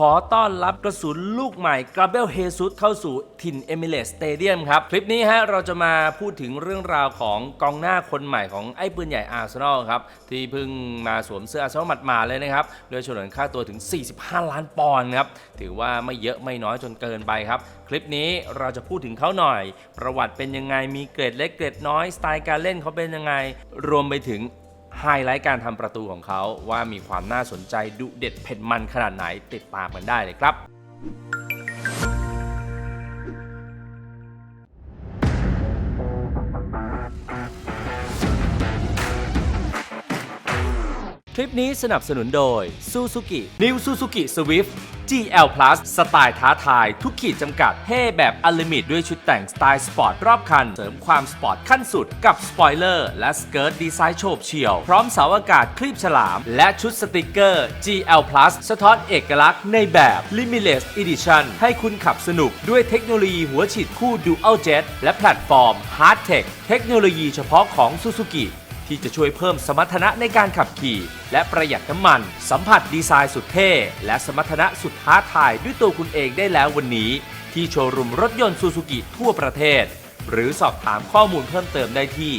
ขอต้อนรับกระสุนลูกใหม่กราเบลเฮซุสเข้าสู่ถิ่นเอมิเลสสเตเดียมครับ คลิปนี้ฮะเราจะมาพูดถึงเรื่องราวของกองหน้าคนใหม่ของไอ้ปืนใหญ่อาร์เซนอลครับ ที่เพิ่งมาสวมเสื้ออาร์เซนอลหมัดมาเลยนะครับโดยเฉลิมค่าตัวถึง 45 ล้านปอนด์ครับ ถือว่าไม่เยอะไม่น้อยจนเกินไปครับ คลิปนี้เราจะพูดถึงเขาหน่อย ประวัติเป็นยังไงมีเกรดเล็กเกรดน้อยสไตล์การเล่นเขาเป็นยังไง รวมไปถึง ไฮไลท์การทำประตูของเขาว่ามีความน่าสนใจดุเด็ดเผ็ดมันขนาดไหนติดตามกันได้เลยครับคลิปนี้สนับสนุนโดย Suzuki New Suzuki Swift GL Plus สไตล์ท้าทาย ทุกขีดจำกัดเท่แบบอลิมิตด้วยชุดแต่งสไตล์สปอร์ตรอบคัน เสริมความสปอร์ตขั้นสุดกับสปอยเลอร์และสเกิร์ตดีไซน์โฉบเฉี่ยว พร้อมเสาอากาศคลีบฉลาม และชุดสติกเกอร์ GL Plus สะท้อนเอกลักษณ์ในแบบ Limitless Edition ให้คุณขับสนุกด้วยเทคโนโลยีหัวฉีดคู่ Dual Jet และแพลตฟอร์ม Hard Tech เทคโนโลยีเฉพาะของ Suzuki ที่จะช่วยเพิ่มสมรรถนะในการขับขี่ และประหยัดน้ำมัน สัมผัสดีไซน์สุดเท่ และสมรรถนะสุดท้าทายด้วยตัวคุณเองได้แล้ววันนี้ ที่โชว์รูมรถยนต์ซูซูกิทั่วประเทศ หรือสอบถามข้อมูลเพิ่มเติมได้ที่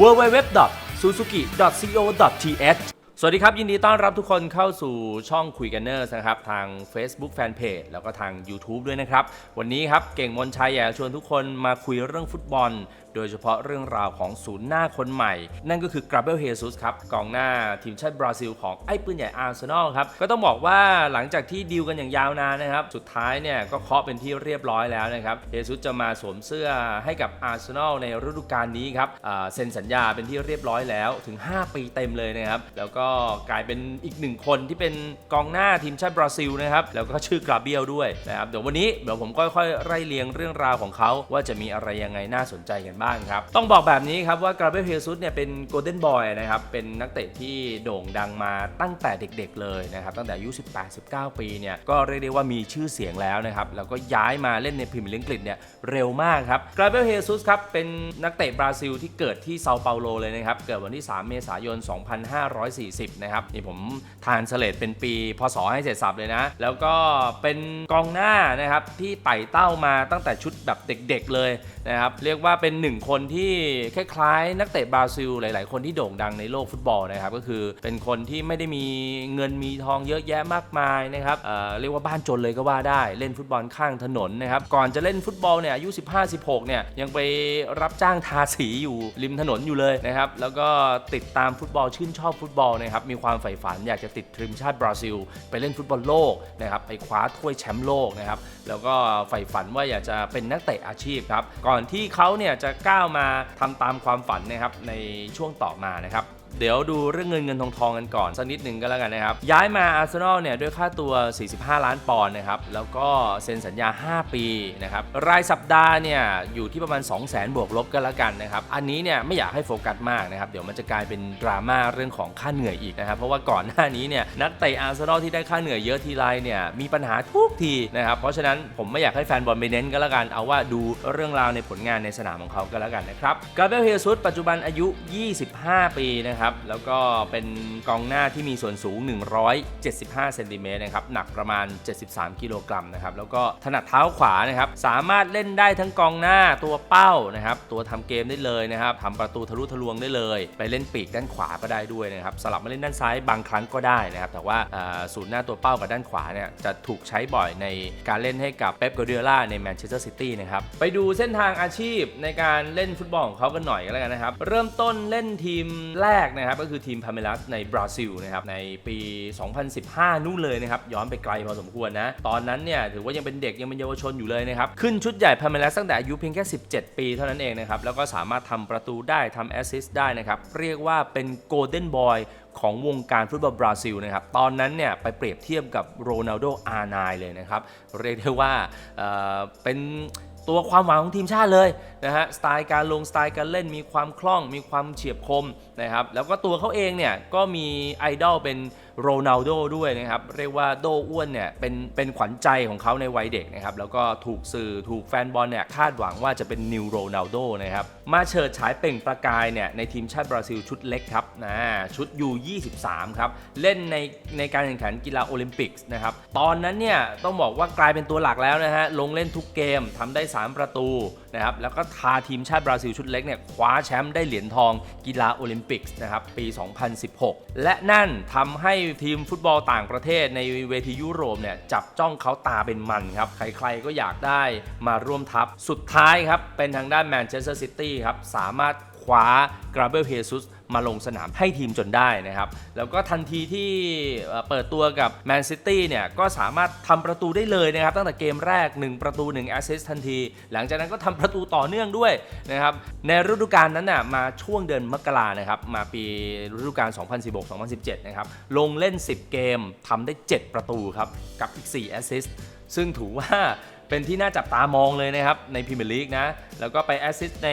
www.suzuki.co.th สวัสดีครับ ยินดีต้อนรับทุกคนเข้าสู่ช่องคุยกันเนอร์นะครับ ทาง Facebook Fanpage แล้วก็ทาง YouTube ด้วยนะครับ วันนี้ครับ เก่งมนชัยอยากจะชวนทุกคนมาคุยเรื่องฟุตบอล โดยเฉพาะเรื่องราวของศูนย์หน้าคนใหม่ นั่นก็คือกราเบลเฮซุสครับกองหน้าทีมชาติบราซิลของไอ้ปืนใหญ่อาร์เซนอลครับ ก็ต้องบอกว่าหลังจากที่ดีลกันอย่างยาวนานนะครับ สุดท้ายเนี่ยก็เคาะเป็นที่เรียบร้อยแล้วนะครับเฮซุสจะมาสวมเสื้อให้กับอาร์เซนอลในฤดูกาลนี้ครับเซ็นสัญญาเป็นที่เรียบร้อยแล้วถึง 5 ปีเต็มเลยนะครับ แล้วก็กลายเป็นอีกหนึ่งคนที่เป็นกองหน้าทีมชาติบราซิลนะครับแล้วก็ชื่อกราเบียลด้วยนะครับเดี๋ยววันนี้เดี๋ยวผมค่อยๆไล่เรียงเรื่องราวของเขาว่าจะมีอะไรยังไงน่าสนใจกันบ้างครับ ต้องบอกแบบนี้ครับว่ากราเบลเฮซุสเนี่ยเป็นโกลเด้นบอยนะครับ เป็นนักเตะที่โด่งดังมาตั้งแต่เด็ก ๆ เลยนะครับ ตั้งแต่อายุ 18-19 ปีเนี่ย ก็เรียกได้ว่ามีชื่อเสียงแล้วนะครับ แล้วก็ย้ายมาเล่นในพรีเมียร์ลีกอังกฤษเนี่ยเร็วมากครับ กราเบลเฮซุสครับ เป็นนักเตะบราซิลที่เกิดที่เซาเปาโลเลยนะครับ เกิดวันที่ 3 เมษายน 2540 นะครับ นี่ผมทานสลดเป็นปีพศให้เสร็จสับเลยนะ แล้วก็เป็นกองหน้านะครับที่ไต่เต้ามาตั้งแต่ชุดแบบเด็ก ๆ เลยนะครับ เรียกว่าเป็นหนึ่งคนที่คล้ายๆ นักเตะบราซิลหลาย ๆ คนที่โด่งดังในโลกฟุตบอลนะครับ ก็คือเป็นคนที่ไม่ได้มีเงินมีทองเยอะแยะมากมายนะครับเเรียกว่าบ้านจนเลยก็ว่าได้ เล่นฟุตบอลข้างถนนนะครับ ก่อนจะเล่นฟุตบอลเนี่ยอายุ 15-16 เนี่ยยังไปรับจ้างทาสีอยู่ริมถนนอยู่เลยนะครับ แล้วก็ติดตามฟุตบอลชื่นชอบฟุตบอลนะครับมีความใฝ่ฝันอยากจะติดทีมชาติบราซิล ไปเล่นฟุตบอลโลกนะครับไปคว้าถ้วยแชมป์โลกนะครับแล้วก็ใฝ่ฝันว่าอยากจะเป็นนักเตะอาชีพครับก่อนที่เขาเนี่ยจะก้าวมาทำตามความฝันนะครับในช่วงต่อมานะครับ เดี๋ยวดูเรื่องเงินเงินทองทองกันก่อน สักนิดหนึ่งก็แล้วกันนะครับ ย้ายมาอาร์เซนอลเนี่ยด้วยค่าตัว 45 ล้านปอนด์นะครับ แล้วก็เซ็นสัญญา 5 ปีนะครับ รายสัปดาห์เนี่ยอยู่ที่ประมาณ 2 0 0 0 0 0 บวกลบก็แล้วกันนะครับ อันนี้เนี่ยไม่อยากให้โฟกัสมากนะครับ เดี๋ยวมันจะกลายเป็นดราม่าเรื่องของค่าเหนื่อยอีกนะครับ เพราะว่าก่อนหน้านี้เนี่ยนักเตะอาร์เซนอลที่ได้ค่าเหนื่อยเยอะทีไรเนี่ยมีปัญหาทุกทีนะครับ เพราะฉะนั้นผมไม่อยากให้แฟนบอลไปเน้นก็แล้วกัน เอาว่าดูเรื่องราวในผลงานในสนามของเขาก็แล้วกันนะครับ กาเบลเฮซุสปัจจุบันอายุ 25 ปีนะครับแล้วก็เป็นกองหน้าที่มีส่วนสูง 175 เซนติเมตรนะครับ หนักประมาณ 73 กิโลกรัมนะครับ แล้วก็ถนัดเท้าขวานะครับ สามารถเล่นได้ทั้งกองหน้าตัวเป้านะครับ ตัวทำเกมได้เลยนะครับทำประตูทะลุทะลวงได้เลย ไปเล่นปีกด้านขวาก็ได้ด้วยนะครับ สลับมาเล่นด้านซ้ายบางครั้งก็ได้นะครับ แต่ว่าอ่าศูนย์หน้าตัวเป้ากับด้านขวาเนี่ยจะถูกใช้บ่อยในการเล่นให้กับเป๊ปกอร์ดิโอล่าในแมนเชสเตอร์ซิตี้นะครับ ไปดูเส้นทางอาชีพในการเล่นฟุตบอลของเขากันหน่อยก็แล้วกันนะครับ เริ่มต้นเล่นทีมแรกนะครับก็คือทีมพาเมลัสในบราซิลนะครับในปี 2015 นู่นเลยนะครับย้อนไปไกลพอสมควรนะ ตอนนั้นเนี่ยถือว่ายังเป็นเด็กยังเป็นเยาวชนอยู่เลยนะครับ ขึ้นชุดใหญ่พาเมลัสตั้งแต่อายุเพียงแค่ 17 ปีเท่านั้นเองนะครับ แล้วก็สามารถทำประตูได้ทำแอสซิสต์ได้นะครับ เรียกว่าเป็นโกลเด้นบอยของวงการฟุตบอลบราซิลนะครับ ตอนนั้นเนี่ยไปเปรียบเทียบกับโรนัลโด R9 เลยนะครับ เรียกได้ว่าเเป็น ตัวความหวังของทีมชาติเลยนะฮะสไตล์การลงสไตล์การเล่นมีความคล่องมีความเฉียบคมนะครับแล้วก็ตัวเขาเองเนี่ยก็มีไอดอลเป็น โรนัลโดด้วยนะครับ เรียกว่าโดอ้วนเนี่ยเป็นเป็นขวัญใจของเขาในวัยเด็กนะครับ แล้วก็ถูกสื่อถูกแฟนบอลเนี่ยคาดหวังว่าจะเป็นนิวโรนัลโดนะครับ มาเฉิดฉายเปล่งประกายเนี่ยในทีมชาติบราซิลชุดเล็กครับนะชุด U23 ครับ เล่นในในการแข่งขันกีฬาโอลิมปิกนะครับ ตอนนั้นเนี่ยต้องบอกว่ากลายเป็นตัวหลักแล้วนะฮะลงเล่นทุกเกมทำได้ 3 ประตูนะครับแล้วก็พาทีมชาติบราซิลชุดเล็กเนี่ยคว้าแชมป์ได้เหรียญทองกีฬาโอลิมปิกนะครับปี 2016 และนั่นทำให้ทีมฟุตบอลต่างประเทศในเวทียุโรปเนี่ยจับจ้องเขาตาเป็นมันครับ ใครๆก็อยากได้มาร่วมทัพ สุดท้ายครับ เป็นทางด้านแมนเชสเตอร์ซิตี้ครับ สามารถคว้ากราเบลเฮซุส มาลงสนามให้ทีมจนได้นะครับ แล้วก็ทันทีที่เปิดตัวกับแมนซิตี้เนี่ยก็สามารถทำประตูได้เลยนะครับ ตั้งแต่เกมแรก 1 ประตู1แอสซิสต์ทันที หลังจากนั้นก็ทำประตูต่อเนื่องด้วยนะครับในฤดูกาลนั้นน่ะมาช่วงเดือนมกรานะครับมาปีฤดูกาล 2016-2017 นะครับลงเล่น 10 เกมทำได้ 7 ประตูครับกับอีก4แอสซิสต์ซึ่งถือว่า เป็นที่น่าจับตามองเลยนะครับ ในพรีเมียร์ลีกนะ แล้วก็ไปแอสซิสต์ใน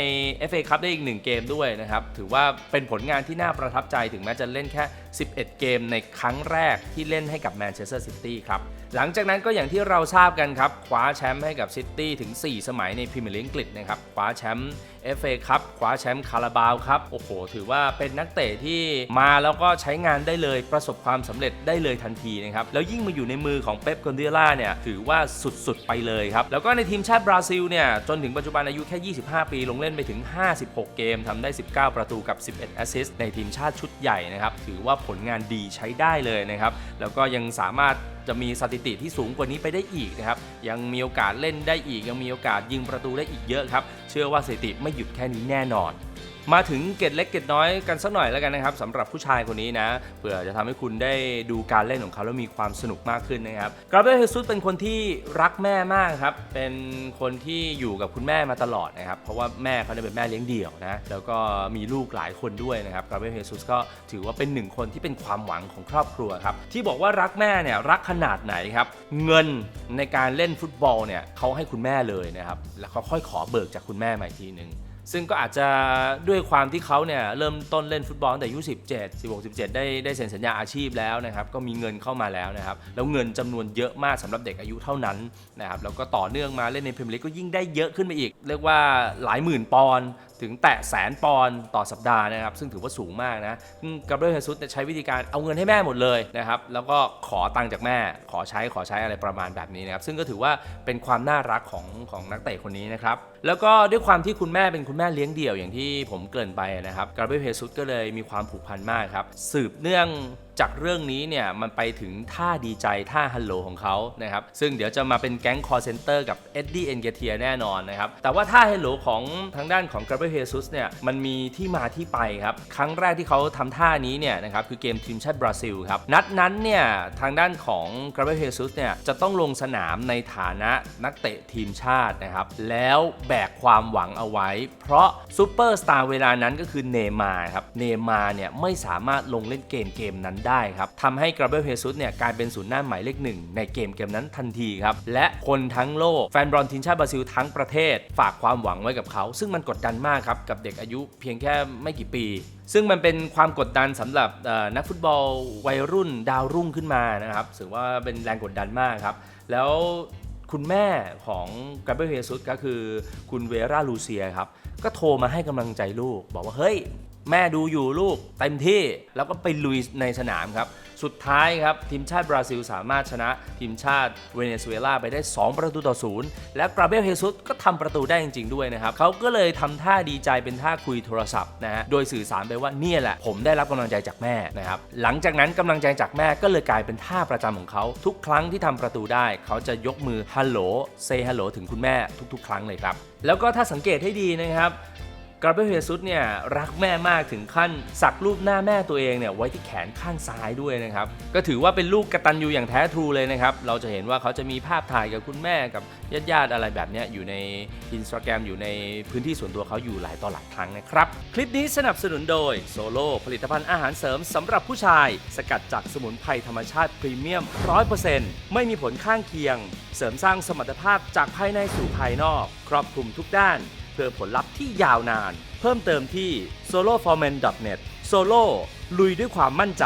FA คัพได้อีก 1 เกมด้วยนะครับ ถือว่าเป็นผลงานที่น่าประทับใจถึงแม้จะเล่นแค่ 11 เกมในครั้งแรกที่เล่นให้กับแมนเชสเตอร์ซิตี้ครับ หลังจากนั้นก็อย่างที่เราทราบกันครับ คว้าแชมป์ให้กับซิตี้ถึง 4 สมัยในพรีเมียร์ลีกอังกฤษนะครับ คว้าแชมป์ FA ครับคว้าแชมป์คาราบาวครับ โอ้โห ถือว่าเป็นนักเตะที่มาแล้วก็ใช้งานได้เลยประสบความสำเร็จได้เลยทันทีนะครับ แล้วยิ่งมาอยู่ในมือของเป๊ปกอนเดล่าเนี่ยถือว่าสุดๆ ไปเลยครับ แล้วก็ในทีมชาติบราซิลเนี่ยจนถึงปัจจุบันอายุแค่ 25 ปีลงเล่นไปถึง 56 เกมทำได้ 19 ประตูกับ 11 แอสซิสต์ในทีมชาติชุดใหญ่นะครับถือว่าผลงานดีใช้ได้เลยนะครับแล้วก็ยังสามารถ จะมีสถิติที่สูงกว่านี้ไปได้อีกนะครับ ยังมีโอกาสเล่นได้อีก ยังมีโอกาสยิงประตูได้อีกเยอะครับ เชื่อว่าสถิติไม่หยุดแค่นี้แน่นอน มาถึงเกตเล็กเกตน้อยกันสักหน่อยแล้วกันนะครับสำหรับผู้ชายคนนี้นะเผื่อจะทำให้คุณได้ดูการเล่นของเขาแล้วมีความสนุกมากขึ้นนะครับกราเบรเฮซุสเป็นคนที่รักแม่มากครับเป็นคนที่อยู่กับคุณแม่มาตลอดนะครับเพราะว่าแม่เขาเนี่ยเป็นแม่เลี้ยงเดี่ยวนะแล้วก็มีลูกหลายคนด้วยนะครับกราเบรเฮซุสก็ถือว่าเป็นหนึ่งคนที่เป็นความหวังของครอบครัวครับที่บอกว่ารักแม่เนี่ยรักขนาดไหนครับเงินในการเล่นฟุตบอลเนี่ยเขาให้คุณแม่เลยนะครับแล้วเขาค่อยขอเบิกจากคุณแม่มาอีกทีหนึ่ง ซึ่งก็อาจจะด้วยความที่เขาเนี่ยเริ่มต้นเล่นฟุตบอลตั้งแต่อายุ17 16 17 ได้ได้เซ็นสัญญาอาชีพแล้วนะครับก็มีเงินเข้ามาแล้วนะครับแล้วเงินจำนวนเยอะมากสำหรับเด็กอายุเท่านั้นนะครับแล้วก็ต่อเนื่องมาเล่นในพรีเมียร์ลีกก็ยิ่งได้เยอะขึ้นไปอีก เรียกว่าหลายหมื่นปอนด์ ถึงแตะแสนปอนด์ต่อสัปดาห์นะครับ ซึ่งถือว่าสูงมากนะกับเบรเฮซุสใช้วิธีการเอาเงินให้แม่หมดเลยนะครับ แล้วก็ขอตังค์จากแม่ ขอใช้ขอใช้อะไรประมาณแบบนี้นะครับ ซึ่งก็ถือว่าเป็นความน่ารักของของนักเตะคนนี้นะครับ แล้วก็ด้วยความที่คุณแม่เป็นคุณแม่เลี้ยงเดี่ยวอย่างที่ผมเกริ่นไปนะครับกราเบรเฮซุสก็เลยมีความผูกพันมากครับ สืบเนื่อง จากเรื่องนี้เนี่ยมันไปถึงท่าดีใจท่าฮัลโหลของเขานะครับซึ่งเดี๋ยวจะมาเป็นแก๊งคอร์เซนเตอร์กับเอ็ดดี้เอนเกเทียแน่นอนนะครับแต่ว่าท่าฮัลโหลของทางด้านของกราเบเฮซุสเนี่ยมันมีที่มาที่ไปครับครั้งแรกที่เขาทำท่านี้เนี่ยนะครับคือเกมทีมชาติบราซิลครับนัดนั้นเนี่ยทางด้านของกราเบเฮซุสเนี่ยจะต้องลงสนามในฐานะนักเตะทีมชาตินะครับแล้วแบกความหวังเอาไว้ เพราะซูเปอร์สตาร์เวลานั้นก็คือเนมาร์ครับเนมาร์เนี่ยไม่สามารถลงเล่นเกมเกมนั้นได้ครับทำให้กราเบรเฮซุสเนี่ยกลายเป็นศูนย์หน้าหมายเลขหนึ่งในเกมเกมนั้นทันทีครับ และคนทั้งโลกแฟนบอลทีมชาติบราซิลทั้งประเทศ ฝากความหวังไว้กับเขา ซึ่งมันกดดันมากครับ กับเด็กอายุเพียงแค่ไม่กี่ปี ซึ่งมันเป็นความกดดันสำหรับนักฟุตบอลวัยรุ่นดาวรุ่งขึ้นมานะครับถือว่าเป็นแรงกดดันมากครับ แล้วคุณแม่ของกราเบรเฮซุสก็คือคุณเวราลูเซียครับ ก็โทรมาให้กำลังใจลูก บอกว่าเฮ้ย แม่ดูอยู่ลูกเต็มที่แล้วก็ไปลุยในสนามครับ สุดท้ายครับ ทีมชาติบราซิลสามารถชนะ ทีมชาติเวเนซุเอลาไปได้ 2 ประตูต่อศูนย์และกราเบรเฮซุสก็ทำประตูได้จริง ๆ ด้วยนะครับเขาก็เลยทำท่าดีใจเป็นท่าคุยโทรศัพท์นะฮะโดยสื่อสารไปว่าเนี่ยแหละ ผมได้รับกำลังใจจากแม่นะครับหลังจากนั้นกำลังใจจากแม่ก็เลยกลายเป็นท่าประจำของเขาทุกครั้งที่ทำประตูได้ เขาจะยกมือฮัลโหลเซฮัลโหลถึงคุณแม่ทุก ๆ ครั้งเลยครับแล้วก็ถ้าสังเกตให้ดีนะครับ กราเบรเฮซุสเนี่ยรักแม่มากถึงขั้นสักรูปหน้าแม่ตัวเองเนี่ยไว้ที่แขนข้างซ้ายด้วยนะครับ ก็ถือว่าเป็นลูกกระตัญญูอย่างแท้ทรูเลยนะครับ เราจะเห็นว่าเขาจะมีภาพถ่ายกับคุณแม่กับญาติๆอะไรแบบนี้อยู่ในอินสตาแกรมอยู่ในพื้นที่ส่วนตัวเขาอยู่หลายต่อหลายครั้งนะครับ คลิปนี้สนับสนุนโดยโซโลผลิตภัณฑ์อาหารเสริมสำหรับผู้ชาย สกัดจากสมุนไพรธรรมชาติพรีเมียม 100%ไม่มีผลข้างเคียง เสริมสร้างสมรรถภาพจากภายในสู่ภายนอก ครอบคลุมทุกด้าน เพื่อผลลัพธ์ที่ยาวนาน เพิ่มเติมที่ soloformen.net solo ลุยด้วยความมั่นใจ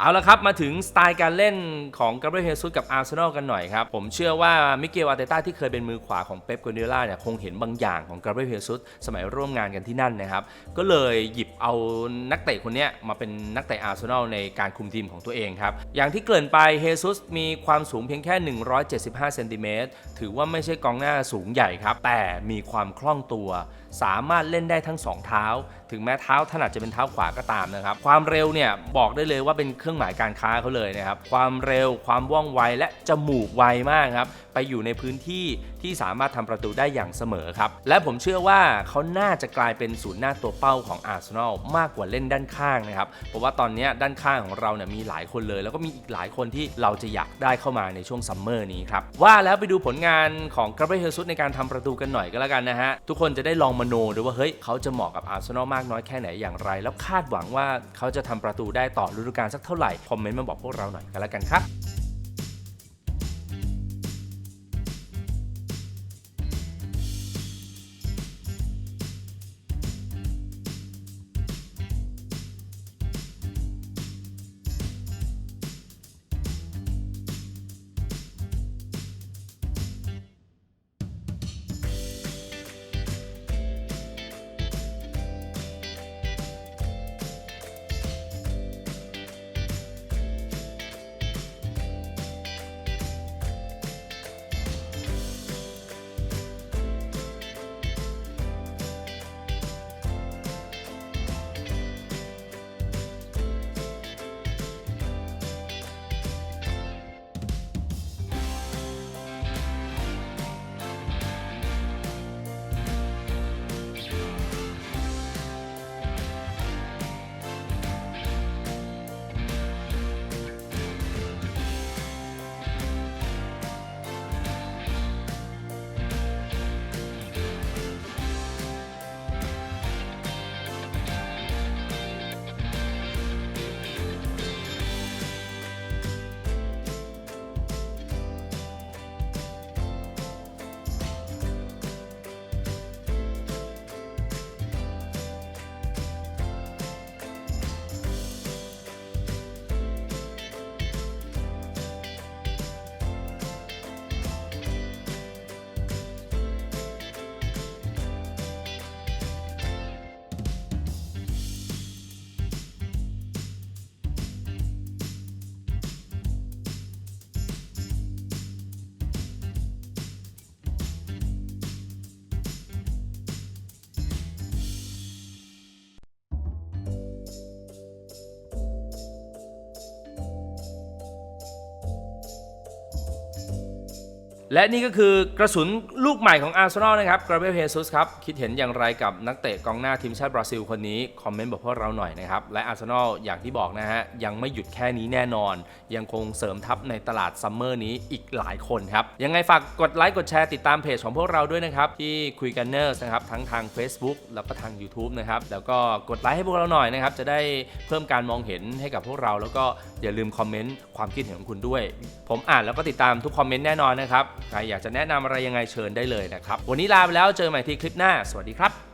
เอาละครับมาถึงสไตล์การเล่นของกาเบรียลเฮซุสกับอาร์เซนอลกันหน่อยครับ ผมเชื่อว่ามิเกลอาร์เตต้าที่เคยเป็นมือขวาของเป๊ปกัวเดล่าเนี่ยคงเห็นบางอย่างของกาเบรียลเฮซุสสมัยร่วมงานกันที่นั่นนะครับ ก็เลยหยิบเอานักเตะคนนี้มาเป็นนักเตะอาร์เซนอลในการคุมทีมของตัวเองครับ อย่างที่เกริ่นไปเฮซุสมีความสูงเพียงแค่ 175เซนติเมตรถือว่าไม่ใช่กองหน้าสูงใหญ่ครับแต่มีความคล่องตัว สามารถเล่นได้ทั้งสองเท้า ถึงแม้เท้าถนัดจะเป็นเท้าขวาก็ตามนะครับ ความเร็วเนี่ยบอกได้เลยว่าเป็นเครื่องหมายการค้าเขาเลยนะครับ ความเร็วความว่องไวและจมูกไวมากครับ ไปอยู่ในพื้นที่ที่สามารถทำประตูได้อย่างเสมอครับ และผมเชื่อว่าเขาน่าจะกลายเป็นศูนย์หน้าตัวเป้าของอาร์เซนอลมากกว่าเล่นด้านข้างนะครับ เพราะว่าตอนนี้ด้านข้างของเราเนี่ยมีหลายคนเลย แล้วก็มีอีกหลายคนที่เราจะอยากได้เข้ามาในช่วงซัมเมอร์นี้ครับว่าแล้วไปดูผลงานของกราเบรียลซุสในการทำประตูกันหน่อยก็แล้วกันนะฮะทุกคนจะได้ลองมโนดูว่าเฮ้ยเขาจะเหมาะกับอาร์เซนอลมากน้อยแค่ไหนอย่างไร แล้วคาดหวังว่าเขาจะทำประตูได้ต่อฤดูกาลสักเท่าไหร่คอมเมนต์มาบอกพวกเราหน่อยกันแล้วกันครับ และนี่ก็คือกระสุนลูกใหม่ของอาร์เซนอลนะครับกราเบลเฮซุสครับคิดเห็นอย่างไรกับนักเตะกองหน้าทีมชาติบราซิลคนนี้ คอมเมนต์บอกพวกเราหน่อยนะครับ และอาร์เซนอลอย่างที่บอกนะฮะ ยังไม่หยุดแค่นี้แน่นอน ยังคงเสริมทัพในตลาดซัมเมอร์นี้อีกหลายคนครับ ยังไงฝากกดไลค์กดแชร์ติดตามเพจของพวกเราด้วยนะครับ ที่คุยกันเนอร์นะครับทั้งทาง Facebook แล้วก็ทาง YouTube นะครับแล้วก็กดไลค์ให้พวกเราหน่อยนะครับจะได้เพิ่มการมองเห็นให้กับพวกเรา แล้วก็อย่าลืมคอมเมนต์ความคิดเห็นของคุณด้วย ผมอ่านแล้วก็ติดตามทุกคอมเมนต์แน่นอนนะครับใครอยากจะแนะนำอะไรยังไงเชิญได้เลยนะครับ วันนี้ลาไปแล้วเจอกันใหม่ที่คลิปหน้า สวัสดีครับ